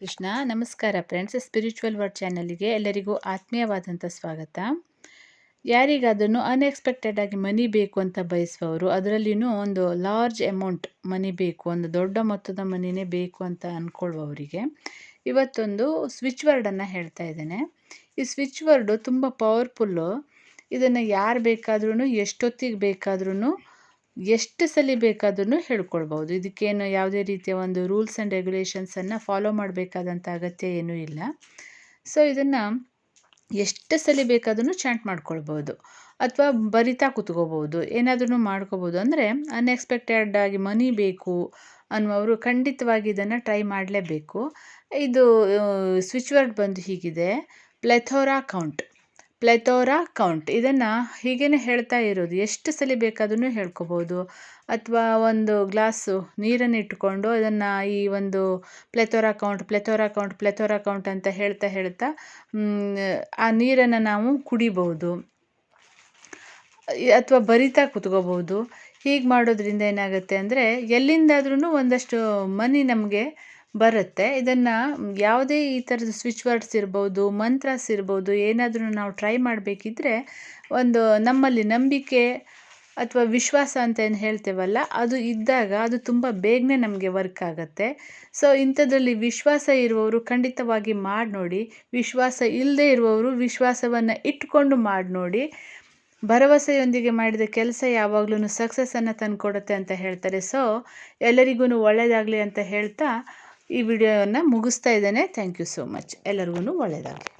ಕೃಷ್ಣ, ನಮಸ್ಕಾರ. Friends spiritual word ಚಾನಲ್ಗೆ ಎಲ್ಲರಿಗೂ ಆತ್ಮೀಯವಾದಂಥ ಸ್ವಾಗತ. ಯಾರಿಗಾದ್ರೂ ಅನ್ಎಕ್ಸ್ಪೆಕ್ಟೆಡ್ ಆಗಿ ಮನಿ ಬೇಕು ಅಂತ ಬಯಸುವವರು, ಅದರಲ್ಲಿನೂ ಒಂದು ಲಾರ್ಜ್ ಅಮೌಂಟ್ ಮನಿ ಬೇಕು, ಒಂದು ದೊಡ್ಡ ಮೊತ್ತದ ಮನಿನೇ ಬೇಕು ಅಂತ ಅಂದ್ಕೊಳ್ಳುವವರಿಗೆ ಇವತ್ತೊಂದು ಸ್ವಿಚ್ ವರ್ಡನ್ನು ಹೇಳ್ತಾ ಇದ್ದೇನೆ. ಈ ಸ್ವಿಚ್ ವರ್ಡು ತುಂಬ ಪವರ್ಫುಲ್ಲು ಇದನ್ನು ಯಾರು ಬೇಕಾದ್ರೂ ಎಷ್ಟೊತ್ತಿಗೆ ಬೇಕಾದ್ರೂ ಎಷ್ಟು ಸಲ ಬೇಕಾದ್ರೂ ಹೇಳ್ಕೊಳ್ಬೋದು. ಇದಕ್ಕೇನು ಯಾವುದೇ ರೀತಿಯ ಒಂದು ರೂಲ್ಸ್ ಆ್ಯಂಡ್ ರೆಗ್ಯುಲೇಷನ್ಸನ್ನು ಫಾಲೋ ಮಾಡಬೇಕಾದಂಥ ಅಗತ್ಯ ಏನೂ ಇಲ್ಲ. ಸೊ, ಇದನ್ನು ಎಷ್ಟು ಸಲ ಬೇಕಾದ್ರೂ ಚಾಂಟ್ ಮಾಡ್ಕೊಳ್ಬೋದು. ಅಥವಾ ಬರಿತಾ ಕೂತ್ಕೋಬೋದು. ಏನಾದ್ರೂ ಮಾಡ್ಕೋಬೋದು. ಅಂದರೆ ಅನ್ಎಕ್ಸ್ಪೆಕ್ಟೆಡ್ ಆಗಿ ಮನಿ ಬೇಕು ಅನ್ನುವರು ಖಂಡಿತವಾಗಿ ಇದನ್ನು ಟ್ರೈ ಮಾಡಲೇಬೇಕು. ಇದು ಸ್ವಿಚ್ ವರ್ಡ್ ಬಂದು ಹೀಗಿದೆ. Plethora count plethora count. ಇದನ್ನು ಹೀಗೇ ಹೇಳ್ತಾ ಇರೋದು. ಎಷ್ಟು ಸಲ ಬೇಕಾದ್ರೂ ಹೇಳ್ಕೊಬೋದು. ಅಥವಾ ಒಂದು ಗ್ಲಾಸು ನೀರನ್ನು ಇಟ್ಟುಕೊಂಡು ಅದನ್ನು ಈ ಒಂದು plethora count plethora count plethora count ಅಂತ ಹೇಳ್ತಾ ಹೇಳ್ತಾ ಆ ನೀರನ್ನು ನಾವು ಕುಡಿಬಹುದು ಅಥವಾ ಬರಿತಾ ಕುತ್ಕೋಬೋದು. ಹೀಗೆ ಮಾಡೋದ್ರಿಂದ ಏನಾಗುತ್ತೆ ಅಂದರೆ ಎಲ್ಲಿಂದಾದ್ರೂ ಒಂದಷ್ಟು ಮನಿ ನಮಗೆ ಬರುತ್ತೆ. ಇದನ್ನು ಯಾವುದೇ ಈ ಥರದ ಸ್ವಿಚ್ ವರ್ಡ್ಸ್ ಇರ್ಬೋದು ಮಂತ್ರಾಸ್ ಇರ್ಬೋದು, ಏನಾದರೂ ನಾವು ಟ್ರೈ ಮಾಡಬೇಕಿದ್ರೆ ಒಂದು ನಮ್ಮಲ್ಲಿ ನಂಬಿಕೆ ಅಥವಾ ವಿಶ್ವಾಸ ಅಂತ ಏನು ಹೇಳ್ತೇವಲ್ಲ, ಅದು ಇದ್ದಾಗ ಅದು ತುಂಬ ಬೇಗನೆ ನಮಗೆ ವರ್ಕ್ ಆಗುತ್ತೆ. ಸೊ ಇಂಥದ್ರಲ್ಲಿ ವಿಶ್ವಾಸ ಇರುವವರು ಖಂಡಿತವಾಗಿ ಮಾಡಿ ನೋಡಿ, ವಿಶ್ವಾಸ ಇಲ್ಲದೆ ಇರುವವರು ವಿಶ್ವಾಸವನ್ನು ಇಟ್ಕೊಂಡು ಮಾಡಿ ನೋಡಿ. ಭರವಸೆಯೊಂದಿಗೆ ಮಾಡಿದ ಕೆಲಸ ಯಾವಾಗಲೂ ಸಕ್ಸಸ್ಸನ್ನು ತಂದುಕೊಡುತ್ತೆ ಅಂತ ಹೇಳ್ತಾರೆ. ಸೊ ಎಲ್ಲರಿಗೂ ಒಳ್ಳೆಯದಾಗಲಿ ಅಂತ ಹೇಳ್ತಾ ಈ ವಿಡಿಯೋವನ್ನು ಮುಗಿಸ್ತಾ ಇದ್ದೇನೆ. ಥ್ಯಾಂಕ್ ಯು ಸೋ ಮಚ್ ಎಲ್ಲರಿಗೂ ಒಳ್ಳೆಯದಾಗಲಿ.